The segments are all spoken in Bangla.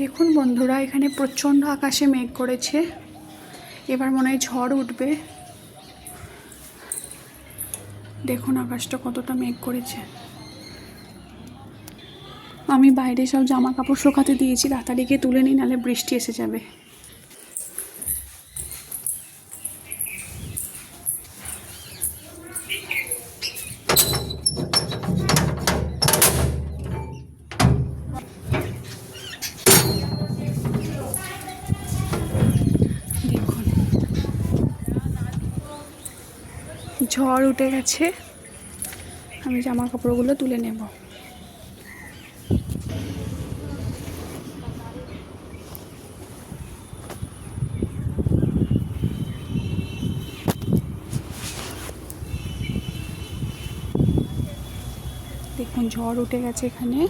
দেখুন বন্ধুরা, এখানে প্রচণ্ড আকাশে মেঘ করেছে। এবার মনে হয় ঝড় উঠবে। দেখুন আকাশটা কতটা মেঘ করেছে। আমি বাইরে সব জামা কাপড় শুকাতে দিয়েছি তাড়াতাড়ি গিয়ে তুলে নিই, নাহলে বৃষ্টি এসে যাবে। দেখুন ঝড় উঠে গেছে, আমি জামা কাপড়গুলো তুলে নেব। দেখুন, ঝড় উঠে গেছে এখানে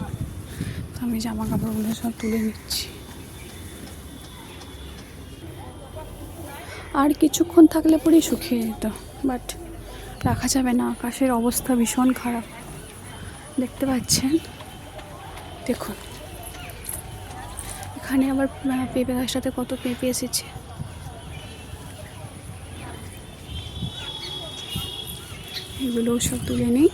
আমি জামা কাপড়গুলো সব তুলে নিচ্ছি। আর কিছুক্ষণ থাকলে পরেই শুকিয়ে যেত, বাট রাখা যাবে না। আকাশের অবস্থা ভীষণ খারাপ। দেখতে পাচ্ছেন? দেখুন। এখানে আবার পেঁপে গাছটাতে কত পেঁপে এসেছে। এগুলোও সব তুলে নিই।